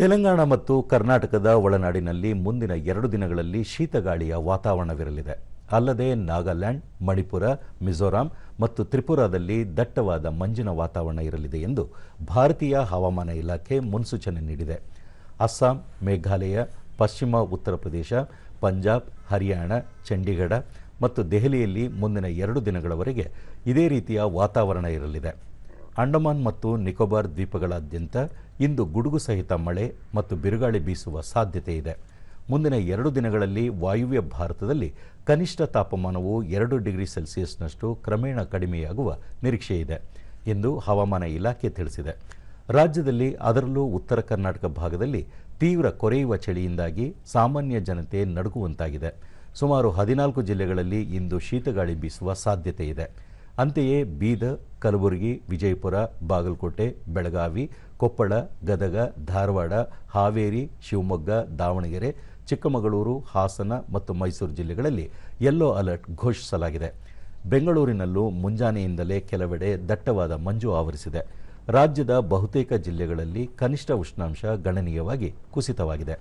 ತೆಲಂಗಾಣ ಮತ್ತು ಕರ್ನಾಟಕದ ಒಳನಾಡಿನಲ್ಲಿ ಮುಂದಿನ ಎರಡು ದಿನಗಳಲ್ಲಿ ಶೀತಗಾಳಿಯ ವಾತಾವರಣವಿರಲಿದೆ. ಅಲ್ಲದೆ ನಾಗಾಲ್ಯಾಂಡ್, ಮಣಿಪುರ, ಮಿಜೋರಾಂ ಮತ್ತು ತ್ರಿಪುರಾದಲ್ಲಿ ದಟ್ಟವಾದ ಮಂಜಿನ ವಾತಾವರಣ ಇರಲಿದೆ ಎಂದು ಭಾರತೀಯ ಹವಾಮಾನ ಇಲಾಖೆ ಮುನ್ಸೂಚನೆ ನೀಡಿದೆ. ಅಸ್ಸಾಂ, ಮೇಘಾಲಯ, ಪಶ್ಚಿಮ ಉತ್ತರ ಪ್ರದೇಶ, ಪಂಜಾಬ್, ಹರಿಯಾಣ, ಚಂಡೀಗಢ ಮತ್ತು ದೆಹಲಿಯಲ್ಲಿ ಮುಂದಿನ ಎರಡು ದಿನಗಳವರೆಗೆ ಇದೇ ರೀತಿಯ ವಾತಾವರಣ ಇರಲಿದೆ. ಅಂಡಮಾನ್ ಮತ್ತು ನಿಕೋಬಾರ್ ದ್ವೀಪಗಳಾದ್ಯಂತ ಇಂದು ಗುಡುಗು ಸಹಿತ ಮಳೆ ಮತ್ತು ಬಿರುಗಾಳಿ ಬೀಸುವ ಸಾಧ್ಯತೆ ಇದೆ. ಮುಂದಿನ ಎರಡು ದಿನಗಳಲ್ಲಿ ವಾಯುವ್ಯ ಭಾರತದಲ್ಲಿ ಕನಿಷ್ಠ ತಾಪಮಾನವು ಎರಡು ಡಿಗ್ರಿ ಸೆಲ್ಸಿಯಸ್ನಷ್ಟು ಕ್ರಮೇಣ ಕಡಿಮೆಯಾಗುವ ನಿರೀಕ್ಷೆ ಇದೆ ಎಂದು ಹವಾಮಾನ ಇಲಾಖೆ ತಿಳಿಸಿದೆ. ರಾಜ್ಯದಲ್ಲಿ ಅದರಲ್ಲೂ ಉತ್ತರ ಕರ್ನಾಟಕ ಭಾಗದಲ್ಲಿ ತೀವ್ರ ಕೊರೆಯುವ ಚಳಿಯಿಂದಾಗಿ ಸಾಮಾನ್ಯ ಜನತೆ ನಡುಗುವಂತಾಗಿದೆ. ಸುಮಾರು ಹದಿನಾಲ್ಕು ಜಿಲ್ಲೆಗಳಲ್ಲಿ ಇಂದು ಶೀತಗಾಳಿ ಬೀಸುವ ಸಾಧ್ಯತೆ ಇದೆ. ಅಂತೆಯೇ ಬೀದರ್ ಕಲಬುರಗಿ, ವಿಜಯಪುರ, ಬಾಗಲಕೋಟೆ, ಬೆಳಗಾವಿ, ಕೊಪ್ಪಳ, ಗದಗ, ಧಾರವಾಡ, ಹಾವೇರಿ, ಶಿವಮೊಗ್ಗ, ದಾವಣಗೆರೆ, ಚಿಕ್ಕಮಗಳೂರು, ಹಾಸನ ಮತ್ತು ಮೈಸೂರು ಜಿಲ್ಲೆಗಳಲ್ಲಿ ಯೆಲ್ಲೋ ಅಲರ್ಟ್ ಘೋಷಿಸಲಾಗಿದೆ. ಬೆಂಗಳೂರಿನಲ್ಲೂ ಮುಂಜಾನೆಯಿಂದಲೇ ಕೆಲವೆಡೆ ದಟ್ಟವಾದ ಮಂಜು ಆವರಿಸಿದೆ. ರಾಜ್ಯದ ಬಹುತೇಕ ಜಿಲ್ಲೆಗಳಲ್ಲಿ ಕನಿಷ್ಠ ಉಷ್ಣಾಂಶ ಗಣನೀಯವಾಗಿ ಕುಸಿತವಾಗಿದೆ.